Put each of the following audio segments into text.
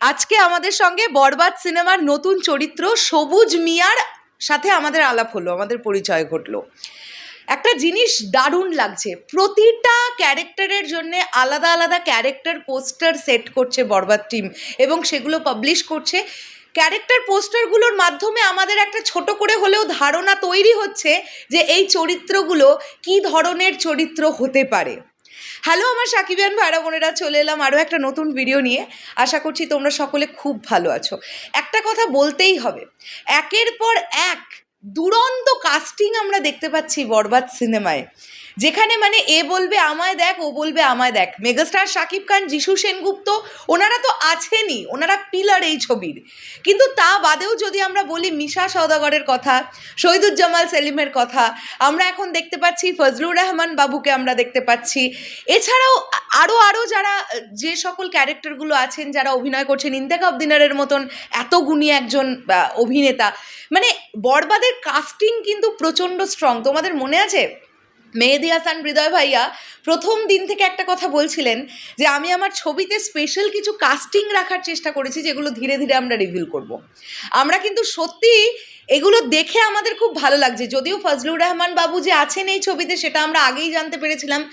আজকে আমাদের সঙ্গে বরবাদ সিনেমার নতুন চরিত্র সবুজ মিয়ার সাথে আমাদের আলাপ হলো, আমাদের পরিচয় ঘটলো। একটা জিনিস দারুণ লাগছে, প্রতিটা ক্যারেক্টারের জন্য আলাদা আলাদা ক্যারেক্টার পোস্টার সেট করছে বরবাদ টিম এবং সেগুলো পাবলিশ করছে। ক্যারেক্টার পোস্টারগুলোর মাধ্যমে আমাদের একটা ছোট করে হলেও ধারণা তৈরি হচ্ছে যে এই চরিত্রগুলো কি ধরনের চরিত্র হতে পারে। হ্যালো আমার সাকিবিয়ান ভাইরা, বোনেরা, চলে এলাম আরও একটা নতুন ভিডিও নিয়ে। আশা করছি তোমরা সকলে খুব ভালো আছো। একটা কথা বলতেই হবে, একের পর এক দুরন্ত কাস্টিং আমরা দেখতে পাচ্ছি বরবাদ সিনেমায় যেখানে মানে এ বলবে আমায় দেখ, ও বলবে আমায় দেখ। মেগাস্টার শাকিব খান, যিশু সেনগুপ্ত, ওনারা তো আছেনই, ওনারা পিলার এই ছবির। কিন্তু তা বাদেও যদি আমরা বলি মিশা সওদাগরের কথা শহীদুজ্জামাল সেলিমের কথা, আমরা এখন দেখতে পাচ্ছি ফজলুর রহমান বাবুকে আমরা দেখতে পাচ্ছি। এছাড়াও আরও আরও যারা, যে সকল ক্যারেক্টারগুলো আছেন, যারা অভিনয় করছেন ইন্তেকাব দিনারের মতন এত গুণী একজন অভিনেতা মানে বরবাদের কাস্টিং কিন্তু প্রচণ্ড স্ট্রং তোমাদের মনে আছে? মেহেদি হাসান, হৃদয় ভাইয়া, প্রথম দিন থেকে একটা কথা বলছিলেন যে, আমি আমার ছবিতে স্পেশাল কিছু কাস্টিং রাখার চেষ্টা করেছি যেগুলো ধীরে ধীরে আমরা রিভিল করব। আমরা কিন্তু সত্যি এগুলো দেখে আমাদের খুব ভালো লাগছে। যদিও ফজলুর রহমান বাবু যে আছেন এই ছবিতে, সেটা আমরা আগেই জানতে পেরেছিলাম।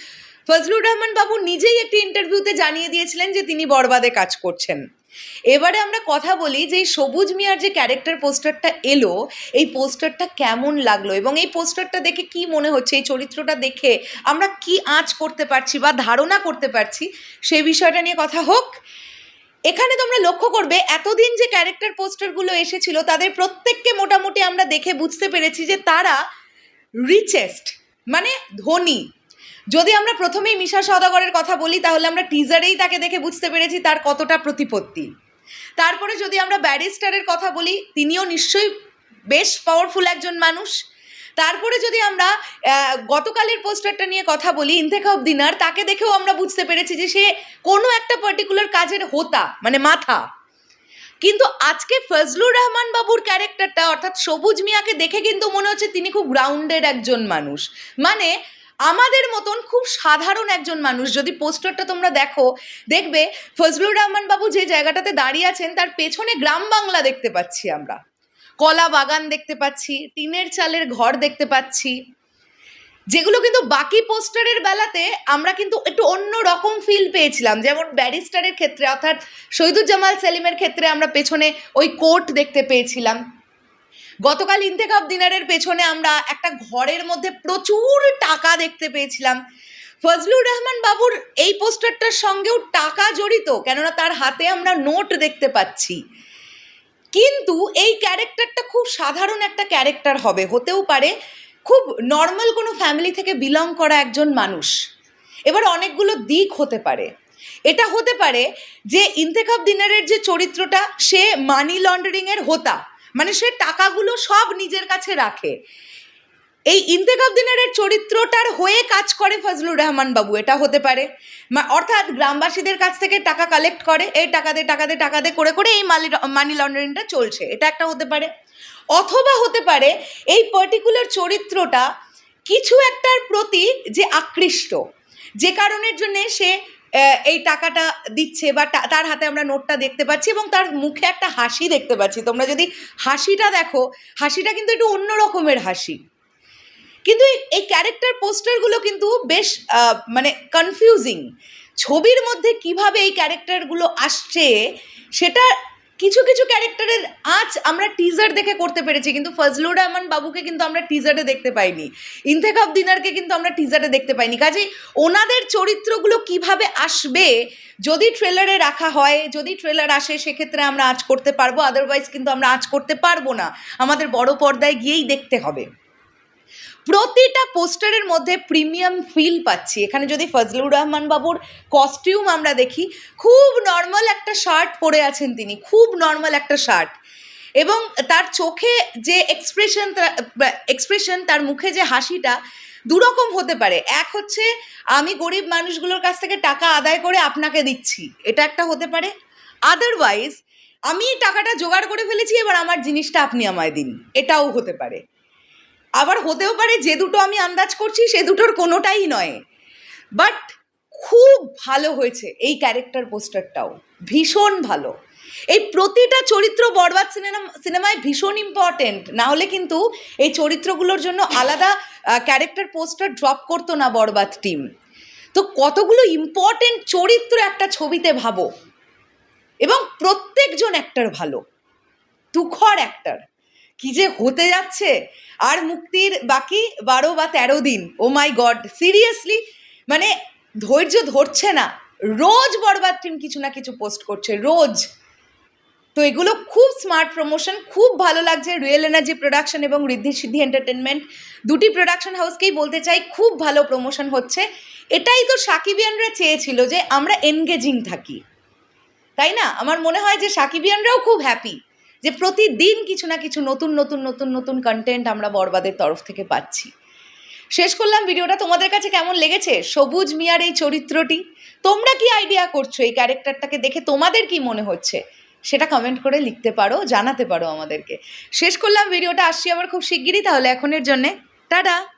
ফজলুর রহমান বাবু নিজেই একটি ইন্টারভিউতে জানিয়ে দিয়েছিলেন যে, তিনি বরবাদে কাজ করছেন। এবারে আমরা কথা বলি যে এই সবুজ মিয়ার যে ক্যারেক্টার পোস্টারটা এলো, এই পোস্টারটা কেমন লাগল? এবং এই পোস্টারটা দেখে কি মনে হচ্ছে? এই চরিত্রটা দেখে আমরা কি আঁচ করতে পারছি বা ধারণা করতে পারছি? সেই বিষয়টা নিয়ে কথা হোক। এখানে তোমরা লক্ষ্য করবে, এতদিন যে ক্যারেক্টার পোস্টারগুলো এসেছিল, তাদের প্রত্যেককে মোটামুটি আমরা দেখে বুঝতে পেরেছি যে তারা রিচেস্ট মানে ধনী যদি আমরা প্রথমেই মিশা সওদাগরের কথা বলি, তাহলে আমরা টিজারেই তাকে দেখে বুঝতে পেরেছি তার কতটা প্রতিপত্তি। তারপরে যদি আমরা ব্যারিস্টারের কথা বলি, তিনিও নিশ্চয়ই বেশ পাওয়ারফুল একজন মানুষ। তারপরে যদি আমরা গতকালের পোস্টারটা নিয়ে কথা বলি ইন্তেখাব দিনার তাকে দেখেও আমরা বুঝতে পেরেছি যে সে কোনো একটা পার্টিকুলার কাজের হোতা মানে মাথা। কিন্তু আজকে ফজলুর রহমান বাবুর ক্যারেক্টারটা অর্থাৎ সবুজ মিয়াকে দেখে কিন্তু মনে হচ্ছে তিনি খুব গ্রাউন্ডেড একজন মানুষ। মানে আমাদের মতন খুব সাধারণ একজন মানুষ, যদি পোস্টারটা তোমরা দেখো, দেখবে ফজলুর রহমান বাবু যে জায়গাটাতে দাঁড়িয়ে আছেন, তার পেছনে গ্রাম বাংলা দেখতে পাচ্ছি আমরা। কলা বাগান দেখতে পাচ্ছি, টিনের চালের ঘর দেখতে পাচ্ছি। যেগুলো কিন্তু বাকি পোস্টারের বেলাতে আমরা কিন্তু একটু অন্য রকম ফিল পেয়েছিলাম। যেমন ব্যারিস্টারের ক্ষেত্রে, অর্থাৎ শহীদুজ্জামাল সেলিমের ক্ষেত্রে আমরা পেছনে ওই কোর্ট দেখতে পেয়েছিলাম। গতকাল ইন্তেকাব দিনারের পেছনে আমরা একটা ঘরের মধ্যে প্রচুর টাকা দেখতে পেয়েছিলাম। ফজলুর রহমান বাবুর এই পোস্টারটার সঙ্গেও টাকা জড়িত, কেননা তার হাতে আমরা নোট দেখতে পাচ্ছি। কিন্তু এই ক্যারেক্টারটা খুব সাধারণ একটা ক্যারেক্টার হবে, হতেও পারে খুব নর্মাল কোনো ফ্যামিলি থেকে বিলং করা একজন মানুষ। এবার অনেকগুলো দিক হতে পারে। এটা হতে পারে যে ইন্তেখাব দিনারের যে চরিত্রটা, সে মানি লন্ডারিংয়ের হোতা। মানে সে টাকাগুলো সব নিজের কাছে রাখে। এই ইন্তেখাব দিনারের চরিত্রটার হয়ে কাজ করে ফজলুর রহমান বাবু, এটা হতে পারে। অর্থাৎ গ্রামবাসীদের কাছ থেকে টাকা কালেক্ট করে, এই টাকা দে টাকা দে, টাকা করে করে এই মানি মানি লন্ডারিংটা চলছে, এটা একটা হতে পারে। অথবা হতে পারে এই পার্টিকুলার চরিত্রটা কিছু একটার প্রতি যে আকৃষ্ট, যে কারণের জন্যে সে এই টাকাটা দিচ্ছে বা তার হাতে আমরা নোটটা দেখতে পাচ্ছি এবং তার মুখে একটা হাসি দেখতে পাচ্ছি। তোমরা যদি হাসিটা দেখো, হাসিটা কিন্তু একটু অন্য রকমের হাসি। কিন্তু এই ক্যারেক্টার পোস্টারগুলো কিন্তু বেশ মানে কনফিউজিং ছবির মধ্যে কীভাবে এই ক্যারেক্টারগুলো আসছে সেটা কিছু কিছু ক্যারেক্টারের আজ আমরা টিজার দেখে করতে পেরেছি, কিন্তু ফজলুর রহমান বাবুকে কিন্তু আমরা টিজারে দেখতে পাইনি। ইনথেক অফ দিনারকে কিন্তু আমরা টিজারে দেখতে পাইনি। কাজেই ওনাদের চরিত্রগুলো কীভাবে আসবে, যদি ট্রেলারে রাখা হয়, যদি ট্রেলার আসে, সেক্ষেত্রে আমরা আজ করতে পারব আদারওয়াইজ কিন্তু আমরা আজ করতে পারব না। আমাদের বড় পর্দায় গিয়েই দেখতে হবে। প্রতিটা পোস্টারের মধ্যে প্রিমিয়াম ফিল পাচ্ছি। এখানে যদি ফজলুর রহমান বাবুর কস্টিউম আমরা দেখি, খুব নর্মাল একটা শার্ট পরে আছেন তিনি, খুব নর্মাল একটা শার্ট এবং তার চোখে যে এক্সপ্রেশন এক্সপ্রেশন তার মুখে যে হাসিটা দুরকম হতে পারে। এক হচ্ছে, আমি গরিব মানুষগুলোর কাছ থেকে টাকা আদায় করে আপনাকে দিচ্ছি, এটা একটা হতে পারে। আদারওয়াইজ আমি টাকাটা জোগাড় করে ফেলেছি, এবার আমার জিনিসটা আপনি আমায় দিন, এটাও হতে পারে। আবার হতেও পারে যে দুটো আমি আন্দাজ করছি, সে দুটোর কোনোটাই নয়। বাট খুব ভালো হয়েছে এই ক্যারেক্টার পোস্টারটাও ভীষণ ভালো। এই প্রতিটা চরিত্র বরবাদ সিনেমা, সিনেমায় ভীষণ ইম্পর্টেন্ট না হলে কিন্তু এই চরিত্রগুলোর জন্য আলাদা ক্যারেক্টার পোস্টার ড্রপ করতো না বরবাদ টিম তো কতগুলো ইম্পর্টেন্ট চরিত্র একটা ছবিতে ভাবো। এবং প্রত্যেকজন অ্যাক্টর ভালো। তুখর অ্যাক্টর কি যে হতে যাচ্ছে? আর মুক্তির বাকি বারো বা তেরো দিন ও মাই গড সিরিয়াসলি মানে ধৈর্য ধরছে না। রোজ বরবাদ টিম কিছু না কিছু পোস্ট করছে, রোজ। তো এগুলো খুব স্মার্ট প্রমোশন খুব ভালো লাগছে। রিয়েল এনার্জি প্রোডাকশন এবং ঋদ্ধি সিদ্ধি এন্টারটেনমেন্ট দুটি প্রোডাকশন হাউসকেই বলতে চাই, খুব ভালো প্রমোশন হচ্ছে। এটাই তো সাকিবিয়ানরা চেয়েছিল যে আমরা এনগেজিং থাকি। তাই না? আমার মনে হয় যে সাকিবিয়ানরাও খুব হ্যাপি যে প্রতিদিন কিছু না কিছু নতুন নতুন নতুন নতুন কন্টেন্ট আমরা বরবাদের তরফ থেকে পাচ্ছি। শেষ করলাম ভিডিওটা। তোমাদের কাছে কেমন লেগেছে? সবুজ মিয়ার এই চরিত্রটি? তোমরা কি আইডিয়া করছ এই ক্যারেক্টারটাকে দেখে? তোমাদের কি মনে হচ্ছে? সেটা কমেন্ট করে লিখতে পারো, জানাতে পারো আমাদেরকে। শেষ করলাম ভিডিওটা। আসছি আবার খুব শিগগিরই, তাহলে এখনের জন্যে। টাটা!